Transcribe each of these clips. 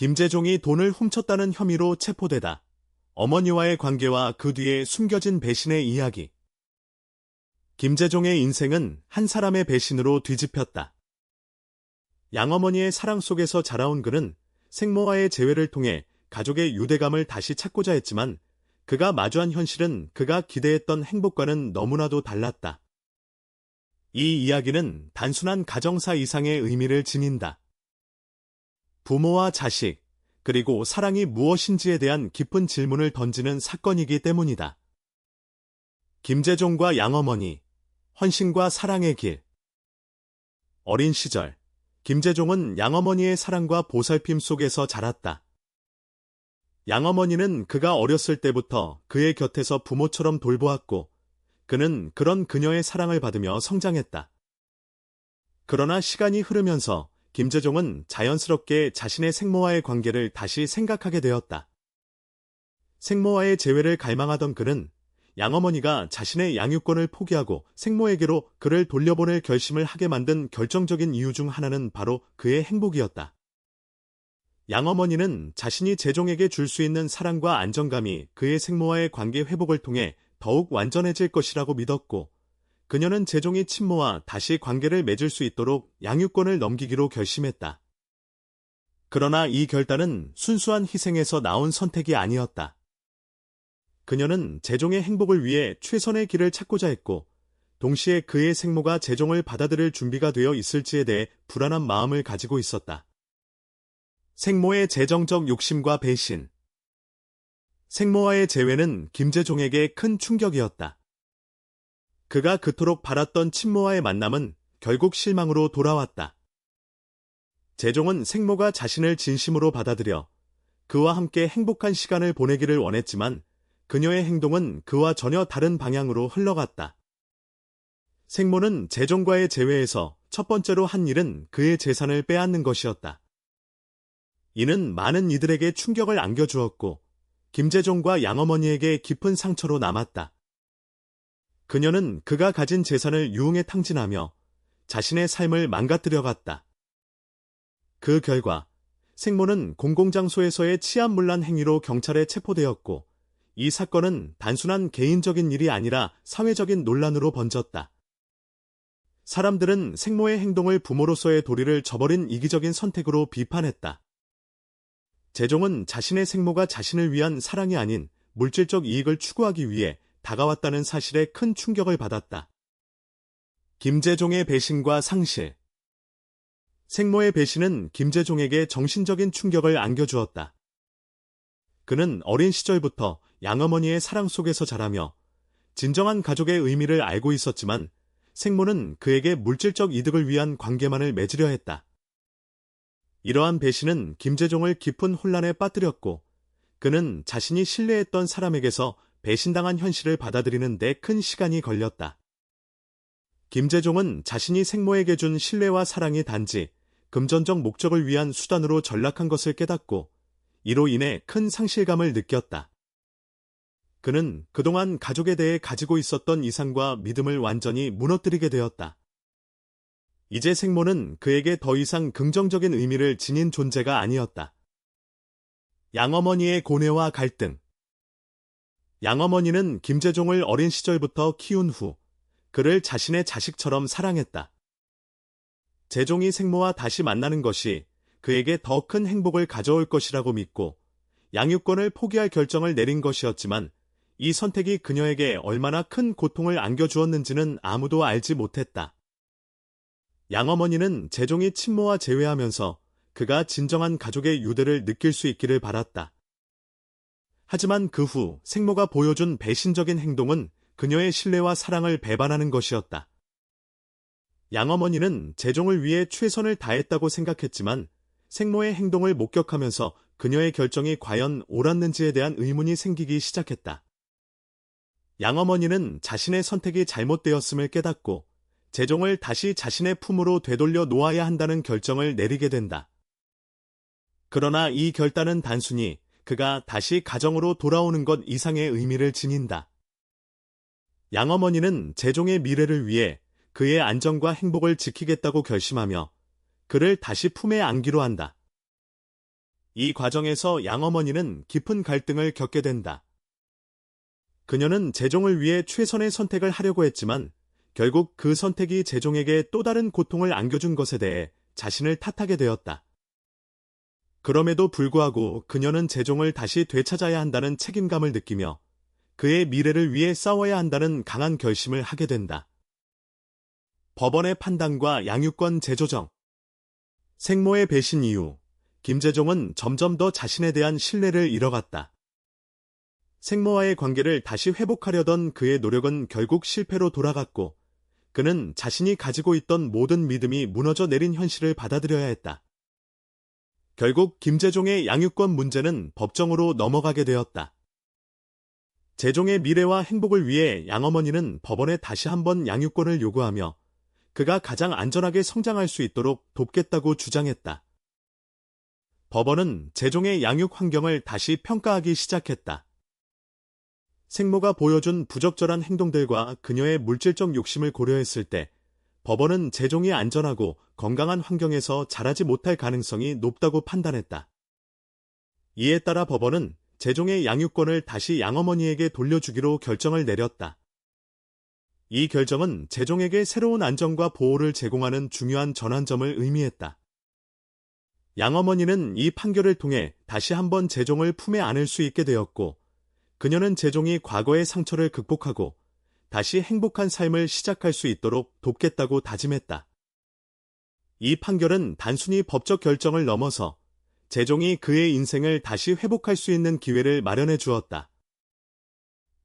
김재종이 돈을 훔쳤다는 혐의로 체포되다. 어머니와의 관계와 그 뒤에 숨겨진 배신의 이야기. 김재종의 인생은 한 사람의 배신으로 뒤집혔다. 양어머니의 사랑 속에서 자라온 그는 생모와의 재회를 통해 가족의 유대감을 다시 찾고자 했지만 그가 마주한 현실은 그가 기대했던 행복과는 너무나도 달랐다. 이 이야기는 단순한 가정사 이상의 의미를 지닌다. 부모와 자식, 그리고 사랑이 무엇인지에 대한 깊은 질문을 던지는 사건이기 때문이다. 김재종과 양어머니, 헌신과 사랑의 길. 어린 시절, 김재종은 양어머니의 사랑과 보살핌 속에서 자랐다. 양어머니는 그가 어렸을 때부터 그의 곁에서 부모처럼 돌보았고, 그는 그런 그녀의 사랑을 받으며 성장했다. 그러나 시간이 흐르면서 김재종은 자연스럽게 자신의 생모와의 관계를 다시 생각하게 되었다. 생모와의 재회를 갈망하던 그는 양어머니가 자신의 양육권을 포기하고 생모에게로 그를 돌려보낼 결심을 하게 만든 결정적인 이유 중 하나는 바로 그의 행복이었다. 양어머니는 자신이 재종에게 줄 수 있는 사랑과 안정감이 그의 생모와의 관계 회복을 통해 더욱 완전해질 것이라고 믿었고, 그녀는 재종이 친모와 다시 관계를 맺을 수 있도록 양육권을 넘기기로 결심했다. 그러나 이 결단은 순수한 희생에서 나온 선택이 아니었다. 그녀는 재종의 행복을 위해 최선의 길을 찾고자 했고, 동시에 그의 생모가 재종을 받아들일 준비가 되어 있을지에 대해 불안한 마음을 가지고 있었다. 생모의 재정적 욕심과 배신. 생모와의 재회는 김재종에게 큰 충격이었다. 그가 그토록 바랐던 친모와의 만남은 결국 실망으로 돌아왔다. 재종은 생모가 자신을 진심으로 받아들여 그와 함께 행복한 시간을 보내기를 원했지만 그녀의 행동은 그와 전혀 다른 방향으로 흘러갔다. 생모는 재종과의 재회에서 첫 번째로 한 일은 그의 재산을 빼앗는 것이었다. 이는 많은 이들에게 충격을 안겨주었고 김재종과 양어머니에게 깊은 상처로 남았다. 그녀는 그가 가진 재산을 유흥에 탕진하며 자신의 삶을 망가뜨려 갔다. 그 결과 생모는 공공장소에서의 치안문란 행위로 경찰에 체포되었고 이 사건은 단순한 개인적인 일이 아니라 사회적인 논란으로 번졌다. 사람들은 생모의 행동을 부모로서의 도리를 저버린 이기적인 선택으로 비판했다. 재종은 자신의 생모가 자신을 위한 사랑이 아닌 물질적 이익을 추구하기 위해 다가왔다는 사실에 큰 충격을 받았다. 김재종의 배신과 상실 생모의 배신은 김재종에게 정신적인 충격을 안겨주었다. 그는 어린 시절부터 양어머니의 사랑 속에서 자라며 진정한 가족의 의미를 알고 있었지만 생모는 그에게 물질적 이득을 위한 관계만을 맺으려 했다. 이러한 배신은 김재종을 깊은 혼란에 빠뜨렸고 그는 자신이 신뢰했던 사람에게서 배신당한 현실을 받아들이는 데 큰 시간이 걸렸다. 김재종은 자신이 생모에게 준 신뢰와 사랑이 단지 금전적 목적을 위한 수단으로 전락한 것을 깨닫고 이로 인해 큰 상실감을 느꼈다. 그는 그동안 가족에 대해 가지고 있었던 이상과 믿음을 완전히 무너뜨리게 되었다. 이제 생모는 그에게 더 이상 긍정적인 의미를 지닌 존재가 아니었다. 양어머니의 고뇌와 갈등. 양어머니는 김재종을 어린 시절부터 키운 후 그를 자신의 자식처럼 사랑했다. 재종이 생모와 다시 만나는 것이 그에게 더 큰 행복을 가져올 것이라고 믿고 양육권을 포기할 결정을 내린 것이었지만 이 선택이 그녀에게 얼마나 큰 고통을 안겨주었는지는 아무도 알지 못했다. 양어머니는 재종이 친모와 재회하면서 그가 진정한 가족의 유대를 느낄 수 있기를 바랐다. 하지만 그 후 생모가 보여준 배신적인 행동은 그녀의 신뢰와 사랑을 배반하는 것이었다. 양어머니는 재종을 위해 최선을 다했다고 생각했지만 생모의 행동을 목격하면서 그녀의 결정이 과연 옳았는지에 대한 의문이 생기기 시작했다. 양어머니는 자신의 선택이 잘못되었음을 깨닫고 재종을 다시 자신의 품으로 되돌려 놓아야 한다는 결정을 내리게 된다. 그러나 이 결단은 단순히 그가 다시 가정으로 돌아오는 것 이상의 의미를 지닌다. 양어머니는 재종의 미래를 위해 그의 안정과 행복을 지키겠다고 결심하며 그를 다시 품에 안기로 한다. 이 과정에서 양어머니는 깊은 갈등을 겪게 된다. 그녀는 재종을 위해 최선의 선택을 하려고 했지만 결국 그 선택이 재종에게 또 다른 고통을 안겨준 것에 대해 자신을 탓하게 되었다. 그럼에도 불구하고 그녀는 재종을 다시 되찾아야 한다는 책임감을 느끼며 그의 미래를 위해 싸워야 한다는 강한 결심을 하게 된다. 법원의 판단과 양육권 재조정 생모의 배신 이후 김재종은 점점 더 자신에 대한 신뢰를 잃어갔다. 생모와의 관계를 다시 회복하려던 그의 노력은 결국 실패로 돌아갔고 그는 자신이 가지고 있던 모든 믿음이 무너져 내린 현실을 받아들여야 했다. 결국 김재종의 양육권 문제는 법정으로 넘어가게 되었다. 재종의 미래와 행복을 위해 양어머니는 법원에 다시 한번 양육권을 요구하며 그가 가장 안전하게 성장할 수 있도록 돕겠다고 주장했다. 법원은 재종의 양육 환경을 다시 평가하기 시작했다. 생모가 보여준 부적절한 행동들과 그녀의 물질적 욕심을 고려했을 때 법원은 재종이 안전하고 건강한 환경에서 자라지 못할 가능성이 높다고 판단했다. 이에 따라 법원은 재종의 양육권을 다시 양어머니에게 돌려주기로 결정을 내렸다. 이 결정은 재종에게 새로운 안정과 보호를 제공하는 중요한 전환점을 의미했다. 양어머니는 이 판결을 통해 다시 한번 재종을 품에 안을 수 있게 되었고, 그녀는 재종이 과거의 상처를 극복하고 다시 행복한 삶을 시작할 수 있도록 돕겠다고 다짐했다. 이 판결은 단순히 법적 결정을 넘어서 재종이 그의 인생을 다시 회복할 수 있는 기회를 마련해 주었다.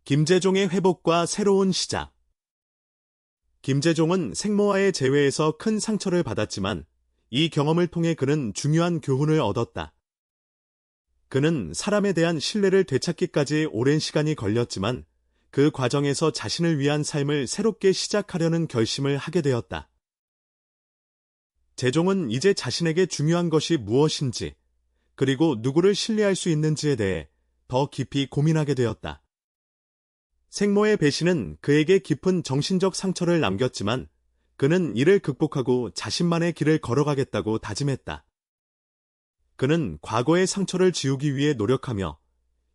김재종의 회복과 새로운 시작 김재종은 생모와의 재회에서 큰 상처를 받았지만 이 경험을 통해 그는 중요한 교훈을 얻었다. 그는 사람에 대한 신뢰를 되찾기까지 오랜 시간이 걸렸지만 그 과정에서 자신을 위한 삶을 새롭게 시작하려는 결심을 하게 되었다. 재종은 이제 자신에게 중요한 것이 무엇인지, 그리고 누구를 신뢰할 수 있는지에 대해 더 깊이 고민하게 되었다. 생모의 배신은 그에게 깊은 정신적 상처를 남겼지만 그는 이를 극복하고 자신만의 길을 걸어가겠다고 다짐했다. 그는 과거의 상처를 지우기 위해 노력하며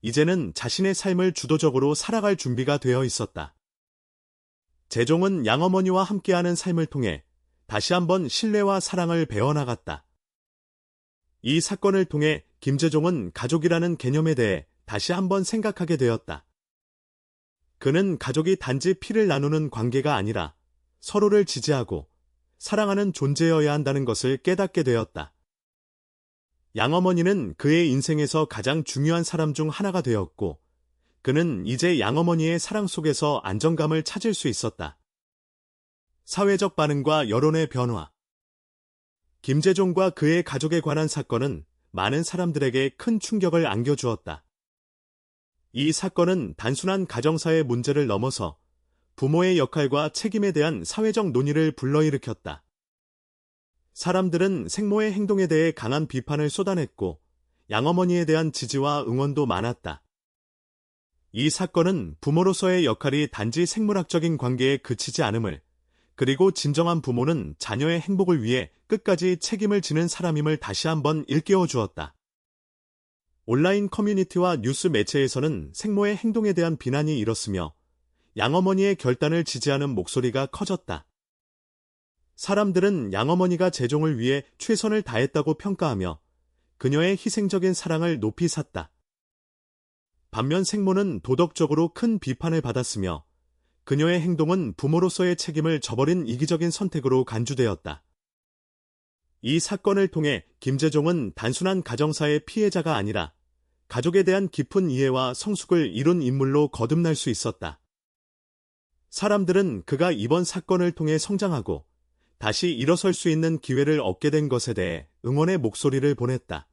이제는 자신의 삶을 주도적으로 살아갈 준비가 되어 있었다. 재종은 양어머니와 함께하는 삶을 통해 다시 한번 신뢰와 사랑을 배워나갔다. 이 사건을 통해 김재종은 가족이라는 개념에 대해 다시 한번 생각하게 되었다. 그는 가족이 단지 피를 나누는 관계가 아니라 서로를 지지하고 사랑하는 존재여야 한다는 것을 깨닫게 되었다. 양어머니는 그의 인생에서 가장 중요한 사람 중 하나가 되었고, 그는 이제 양어머니의 사랑 속에서 안정감을 찾을 수 있었다. 사회적 반응과 여론의 변화. 김재종과 그의 가족에 관한 사건은 많은 사람들에게 큰 충격을 안겨주었다. 이 사건은 단순한 가정사의 문제를 넘어서 부모의 역할과 책임에 대한 사회적 논의를 불러일으켰다. 사람들은 생모의 행동에 대해 강한 비판을 쏟아냈고 양어머니에 대한 지지와 응원도 많았다. 이 사건은 부모로서의 역할이 단지 생물학적인 관계에 그치지 않음을 그리고 진정한 부모는 자녀의 행복을 위해 끝까지 책임을 지는 사람임을 다시 한번 일깨워 주었다. 온라인 커뮤니티와 뉴스 매체에서는 생모의 행동에 대한 비난이 일었으며 양어머니의 결단을 지지하는 목소리가 커졌다. 사람들은 양어머니가 재종을 위해 최선을 다했다고 평가하며 그녀의 희생적인 사랑을 높이 샀다. 반면 생모는 도덕적으로 큰 비판을 받았으며 그녀의 행동은 부모로서의 책임을 저버린 이기적인 선택으로 간주되었다. 이 사건을 통해 김재종은 단순한 가정사의 피해자가 아니라 가족에 대한 깊은 이해와 성숙을 이룬 인물로 거듭날 수 있었다. 사람들은 그가 이번 사건을 통해 성장하고 다시 일어설 수 있는 기회를 얻게 된 것에 대해 응원의 목소리를 보냈다.